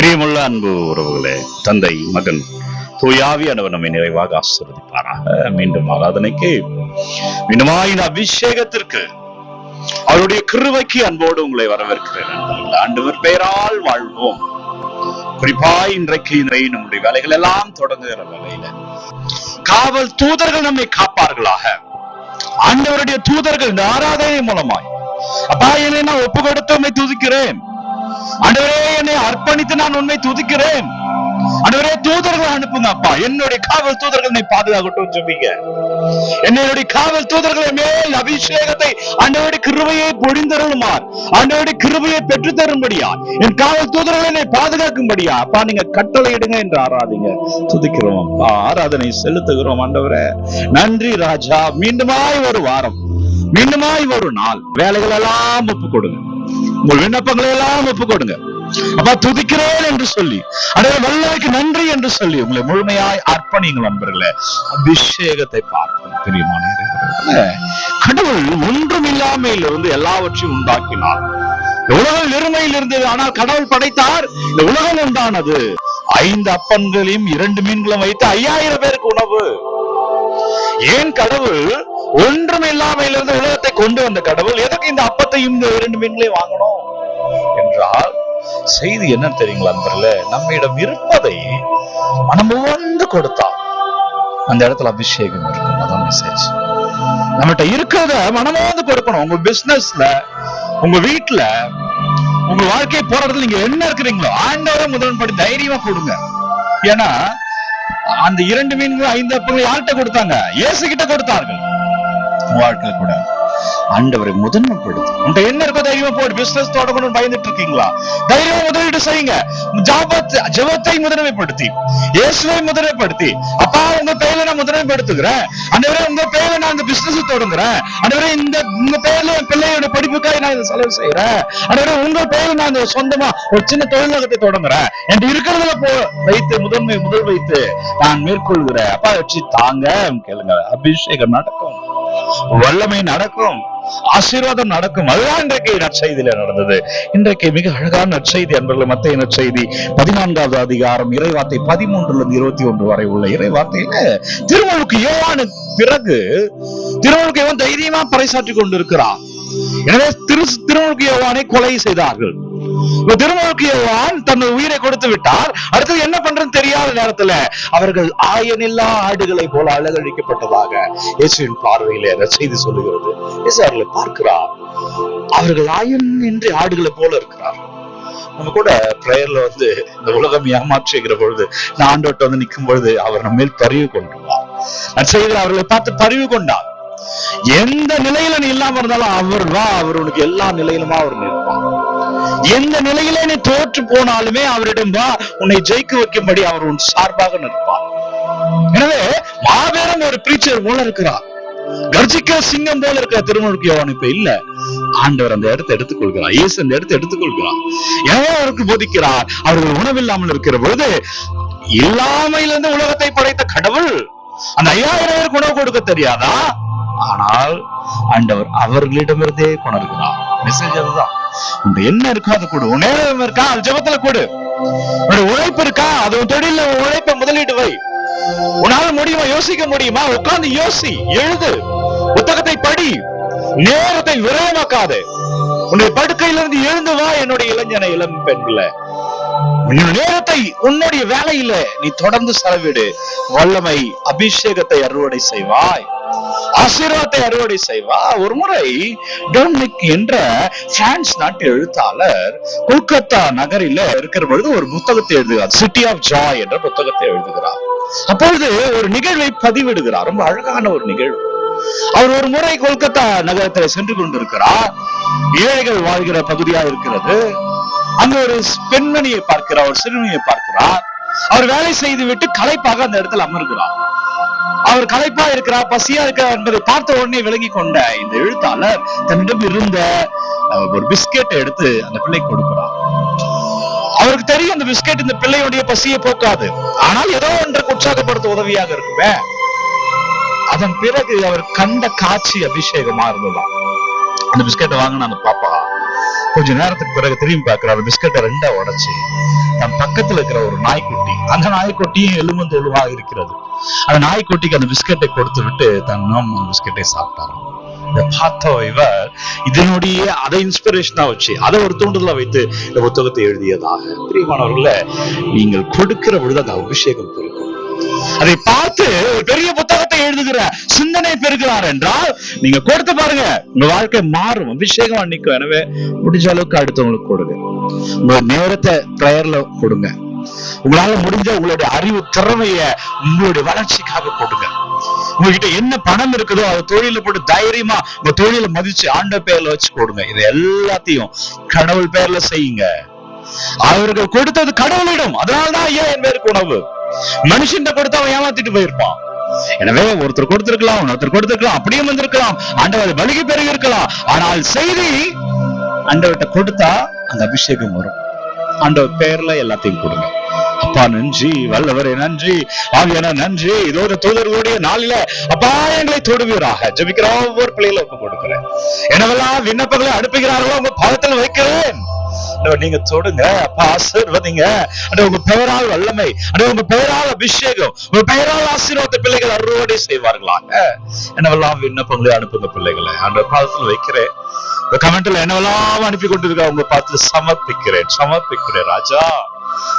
பிரியமுள்ள அன்பு உறவுகளே தந்தை மகன் தூயாவியானவர் நம்மை நிறைவாக ஆசீர்வதிப்பாராக. மீண்டும் ஆராதனைக்கு மீண்டுமாய் அபிஷேகத்திற்கு அவருடைய கிருவைக்கு அன்போடு உங்களை வரவேற்கிறேன். ஆண்டவர் பெயரால் வாழ்வோம். குறிப்பாய் இன்றைக்கு இன்றை நம்முடைய வேலைகள் எல்லாம் தொடங்குகிற வேலையில காவல் தூதர்கள் நம்மை காப்பார்களாக. ஆண்டவருடைய தூதர்கள் இந்த ஆராதனை மூலமாய். அப்பா என்னை நான் ஒப்பு கொடுத்து துதிக்கிறேன். ஆண்டவரே என்னை அர்ப்பணித்து நான் உண்மை துதிக்கிறேன். அண்டவரே தூதர்கள் அனுப்புங்க அப்பா. என்னுடைய காவல் தூதர்கள் என்னை பாதுகாக்கட்டும் சொல்லிங்க என்னுடைய காவல் தூதர்களை மேல் அபிஷேகத்தை ஆண்டவருடைய கிருபையை பொழிந்தருளுமார். ஆண்டவருடைய கிருபையை பெற்று தரும்படியா என் காவல் தூதர்களை என்னை பாதுகாக்கும்படியா? அப்பா நீங்க கட்டளையிடுங்க என்று ஆராதிங்க. துதிக்கிறோம் அப்பா. ஆராதனை செலுத்துகிறோம் ஆண்டவரே. நன்றி ராஜா. மீண்டுமாய் ஒரு வாரம் மீண்டுமாய் ஒரு நாள். வேலைகள் எல்லாம் ஒப்பு கொடுங்க. உங்கள் விண்ணப்பங்களை எல்லாம் ஒப்பு கொடுங்க அப்பா துதிக்கிறேன் என்று சொல்லி அடைய வல்லமைக்கு நன்றி என்று சொல்லி உங்களை முழுமையாய் அர்ப்பணிங்கள் நண்பர்களே. அபிஷேகத்தை பார்ப்போம் பிரியமான கடவுள் ஒன்றும் இல்லாமையில் இருந்து எல்லாவற்றையும் உண்டாக்கினார். உலகம் வெறுமையில் இருந்தது ஆனால் கடவுள் படைத்தார். இந்த உலகம் உண்டானது. ஐந்து அப்பன்களையும் இரண்டு மீன்களும் வைத்து ஐயாயிரம் பேருக்கு உணவு. ஏன் கடவுள் ஒன்றும் இல்லாமையிலிருந்து உலகத்தை கொண்டு வந்த கடவுள்? எதுக்கு இந்த அப்பத்தையும் இந்த இரண்டு மீன்களையும் வாங்கணும்? என்றால் செய்தி என்ன தெரியுங்களா நண்பர்களே? நம்மிடம் இருப்பதை மனமுவந்து கொடுத்தால். அந்த இடத்துல அபிஷேகம் இருக்கும். அதான் மெசேஜ் நம்மகிட்ட இருக்கிறத மனமாவது கொடுக்கணும். உங்க பிசினஸ்ல உங்க வீட்டுல உங்க வாழ்க்கை போறதுல நீங்க என்ன இருக்கிறீங்களோ ஆண்டவரை முதன்படி தைரியமா கொடுங்க. ஏன்னா அந்த இரண்டு மீன்களும் ஐந்து அப்பங்களும் யார்கிட்ட கொடுத்தாங்க? இயேசு கிட்ட கொடுத்தார்கள் வாழ்க்கையில கூட. ஆண்டவரை முதன்மைப்படுத்து. உங்க என்ன இருக்கோ தைரியமா போடு. பிசினஸ் தொடங்கணும்னு பயந்துட்டு இருக்கீங்களா தைரியமா முதலீடு செய்யுங்க. ஜாபத் முதன்மைப்படுத்தி. இயேசுவை முதன்மைப்படுத்தி. அப்பா உங்க பேர்ல நான் முதன்மைப்படுத்துகிறேன். அந்தவரை உங்க பேர்ல நான் இந்த பிசினஸ் தொடங்குறேன். அந்தவரை இந்த உங்க பேர்ல என் பிள்ளையோட படிப்புக்காக நான் இதை செலவு செய்யறேன் அந்தவரை உங்க பேர்ல நான் இந்த சொந்தமா ஒரு சின்ன தொழிலகத்தை தொடங்குறேன். என்று இருக்கிறதுல போ வைத்து முதன்மை முதல் வைத்து நான் மேற்கொள்கிறேன். அப்பா வச்சு தாங்க கேளுங்க. அபிஷேகம் நடக்கும். வல்லமை நடக்கும் ஆசீர்வாதம் நடக்கும். அதுதான் இன்றைக்கு நற்செய்தியில நடந்தது. இன்றைக்கு மிக அழகான நற்செய்தி அன்பர்கள் மத்திய நற்செய்தி பதினான்காவது அதிகாரம் இறைவார்த்தை பதிமூன்றுல இருந்து இருபத்தி ஒன்று வரை உள்ள இறைவார்த்தையில திருமலுக்கு யோவானு பிறகு திருமலுக்கு யோவான் தைரியமா பறைசாற்றி கொண்டிருக்கிறார் எனவே திரு திருமலுக்கு யோவானை கொலை செய்தார்கள். இப்ப திருமலுக்கு யோவான் தன் உயிரை கொடுத்து விட்டார். அடுத்தது என்ன பண்றதுன்னு தெரியாத நேரத்துல அவர்கள் ஆயனில்லா ஆடுகளை போல அழகழிக்கப்பட்டதாக இயேசுவின் பார்வையில செய்தி சொல்லுகிறது. இயேசு அவர்களை பார்க்கிறார். அவர்கள் ஆயன் என்று ஆடுகளை போல இருக்கிறார். நம்ம கூட பிரேயர்ல வந்து இந்த உலகம் ஏமாற்றுகிற பொழுது நான் ஆண்டோட்ட வந்து நிற்கும் பொழுது அவர் நம்ம மேல் பரிவு கொண்டுவார் நற்செய்தியில் அவர்களை பார்த்து பரிவு கொண்டார். எந்த நிலையில நீ இல்லாம இருந்தாலும் அவர் வா அவர் உனக்கு எல்லா நிலையிலுமா அவர் நிற்கும் எந்த நிலையில நீ தோற்று போனாலுமே அவரிடம் வா உன்னை ஜெயிக்க வைக்கும்படி அவர் உன் சார்பாக நிற்பார். எனவே மாபெரும் ஒரு பிரீச்சர் போல இருக்கிறார். கர்ஜிக்க சிங்கம் போல இருக்கிற திருமணக்கு யோவான் இப்ப இல்ல. ஆண்டவர் அந்த இடத்தை எடுத்துக்கொள்கிறார். இயேசு அந்த இடத்தை எடுத்துக்கொள்கிறார். எனவே அவருக்கு போதிக்கிறார். அவர்கள் உணவில்லாமல் இருக்கிற பொழுது இல்லாமையிலிருந்து உலகத்தை படைத்த கடவுள் அந்த ஐயாயிரம் பேருக்கு உணவு கொடுக்க தெரியாதா? ஆனால் ஆண்டவர் அவர்களிடமிருந்தே கொணர்கிறார். மெசேஜ் அதுதான். என்ன இருக்கோ அதை கொடு. உன் நேரம் இருக்கா? அது ஜபத்துல கொடு. உன்னோட உழைப்பு இருக்கா? அது உன் தொழில உன் உழைப்பை முதலீடு வை. உன்னால முடியுமா? யோசிக்க முடியுமா? உட்கார்ந்து யோசி எழுது. புத்தகத்தை படி. நேரத்தை விரயமாக்காது உன்னுடைய படுக்கையிலிருந்து எழுந்து வா என்னுடைய இளைஞனை இளம் பெண்கள. நேரத்தை உன்னுடைய வேலையில நீ தொடர்ந்து செலவிடு. வல்லமை அபிஷேகத்தை அறுவடை செய்வாய். ஆசீர்வாதத்தை அறுவடை செய்வா. ஒரு முறை டொமினிக் என்ற பிரான்ஸ் நாட்டு எழுத்தாளர் கொல்கத்தா நகரில இருக்கிற பொழுது ஒரு புத்தகத்தை எழுதுகிறார். சிட்டி ஆஃப் ஜாய் என்ற புத்தகத்தை எழுதுகிறார். அப்பொழுது ஒரு நிகழ்வை பதிவிடுகிறார். ரொம்ப அழகான ஒரு நிகழ்வு. அவர் ஒரு முறை கொல்கத்தா நகரத்தில் சென்று கொண்டிருக்கிறார். ஏழைகள் வாழ்கிற பகுதியா இருக்கிறது. அங்க ஒரு பெண்மணியை பார்க்கிறார் ஒரு சிறுமியை பார்க்கிறார். அவர் வேலை செய்து விட்டு களைப்பாக அந்த இடத்துல அமர்கிறார். அவர் களைப்பா இருக்கிறார் பசியா இருக்கிறார் என்பதை பார்த்த உடனே விளங்கி கொண்ட இந்த எழுத்தாளர் தன்னிடம் இருந்த ஒரு பிஸ்கெட்டை எடுத்து அந்த பிள்ளைக்கு கொடுக்கிறார். அவருக்கு தெரியும் அந்த பிஸ்கெட் இந்த பிள்ளையுடைய பசியை போக்காது. ஆனால் ஏதோ ஒன்றுக்கு உற்சாகப்படுத்த உதவியாக இருக்குமே. அதன் பிறகு அவர் கண்ட காட்சி அபிஷேகமா இருந்ததுதான் அந்த பிஸ்கெட்டை வாங்கின அந்த பாப்பா. கொஞ்ச நேரத்துக்கு பிறகு திரும்பி பார்க்கிற பிஸ்கெட்டை ரெண்டா உடைச்சு தன் பக்கத்துல இருக்கிற ஒரு நாய்க்குட்டி அந்த நாய்க்குட்டியும் எலும்பும் தோலுமாக இருக்கிறது. அந்த நாய்க்குட்டிக்கு அந்த பிஸ்கட்டை கொடுத்து விட்டு தன்னும் அந்த பிஸ்கட்டை சாப்பிட்டாராம். இதை பார்த்த இவர் இதனுடைய அதை இன்ஸ்பிரேஷனா வச்சு அதை ஒரு தூண்டுதலா வைத்து இந்த புத்தகத்தை எழுதியதாக. பிரியமானவர்கள நீங்கள் கொடுக்கிற பொழுது அந்த அபிஷேகம் பெருக்கும் அதை பார்த்து ஒரு பெரிய புத்தகத்தை எழுதுகிற சிந்தனை பெறுகிறார் என்றால் நீங்க கொடுத்து பாருங்க உங்க வாழ்க்கை மாறும் அபிஷேகம் அன்னைக்கும் எனவே முடிஞ்ச அளவுக்கு அடுத்தவங்களுக்கு கொடுங்க. உங்க நேரத்தை பிரேயர்ல கொடுங்க. உங்களால முடிஞ்ச உங்களுடைய அறிவு திறமைய உங்களுடைய வளர்ச்சிக்காக கொடுங்க. உங்ககிட்ட என்ன பணம் இருக்குதோ அதை தொழில போட்டு தைரியமா உங்க தொழில மதிச்சு ஆண்ட பேர்ல வச்சு கொடுங்க. இது எல்லாத்தையும் கடவுள் பேர்ல செய்யுங்க. அவர்கள் கொடுத்தது கடவுளிடம். அதனால்தான் ஐயா என் பேருக்கு உணவு. மனுஷன் கொடுத்து அவன் ஏமாத்திட்டு போயிருப்பான். எனவே ஒருத்தர் கொடுத்திருக்கலாம் ஒருத்தர் கொடுத்திருக்கலாம் அப்படியே வந்திருக்கலாம் ஆண்டவர் பலிகை பெருகி இருக்கலாம் ஆனால் செய்தி ஆண்டவர்கிட்ட கொடுத்தா அந்த அபிஷேகம் வரும். ஆண்டவர் பேர்ல எல்லாத்தையும் கொடுங்க. அப்பா நன்றி. வல்லவரே நன்றி. ஆவியான நன்றி. இதோ இந்த தூதர்களுடைய நாளில அப்பா எங்களை தொடுவீராக. ஜபிக்கிற ஒவ்வொரு பிள்ளைகளை ஒப்பு கொடுக்கிறேன். எனவெல்லாம் விண்ணப்பங்களை அனுப்புகிறார்களோ உங்க பாதத்தில் வைக்கிறேன். நீங்க தொடுங்க. அப்ப ஆசீர்வதிங்க அண்ட் உங்க பெயரால் வல்லமை. அண்ட் உங்க பெயரால் அபிஷேகம். உங்க பெயரால் ஆசீர்வாத பிள்ளைகள் அறுவடை செய்வார்களாக. என்னவெல்லாம் விண்ணப்பங்களை அனுப்புங்க பிள்ளைகளை. அந்த பாதத்தில் வைக்கிறேன். இந்த கமெண்ட்ல என்னவெல்லாம் அனுப்பி கொண்டிருக்க உங்க பார்த்து சமர்ப்பிக்கிறேன். சமர்ப்பிக்கிறேன் ராஜா.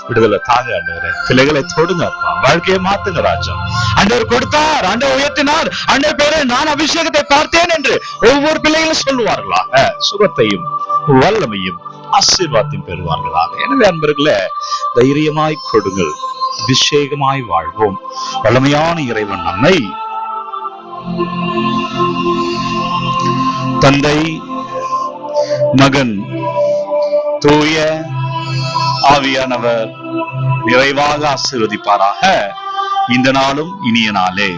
விடுதலை தாங்க ஆண்டவரே. பிள்ளைகளை தொடுங்க அப்பா. வாழ்க்கையை மாத்துங்க ராஜா. ஆண்டவர் கொடுத்தார். ஆண்டவர் உயர்த்தினார். ஆண்டவர் பேரை நான் அபிஷேகத்தை பார்த்தேன் என்று ஒவ்வொரு பிள்ளைகளும் சொல்லுவார்களா சுகத்தையும் வல்லமையும் ஆசீர்வாதத்தையும் பெறுவார்களாக. எனவே அன்பர்களே தைரியமாய் கொடுங்கள் அபிஷேகமாய் வாழ்வோம். வல்லமையான இறைவன் நம்மை தந்தை மகன் தூய ஆவியானவர் நிறைவாக ஆசீர்வதிப்பாராக. இந்த நாளும் இனிய நாளே.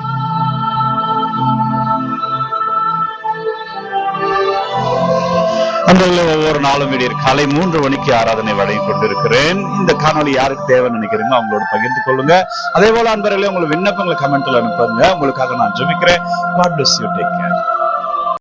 நண்பர்களே ஒவ்வொரு நாளும் விடியற் காலை மூன்று மணிக்கு ஆராதனை வழங்கி கொண்டிருக்கிறேன். இந்த காணொலி யாருக்கு தேவைன்னு நினைக்கிறீங்களோ அவங்களோட பகிர்ந்து கொள்ளுங்க. அதே போல அன்பர்களே உங்களுக்கு விண்ணப்பங்களை கமெண்ட்ல அனுப்புங்க. உங்களுக்காக நான் ஜெபிக்கிறேன்.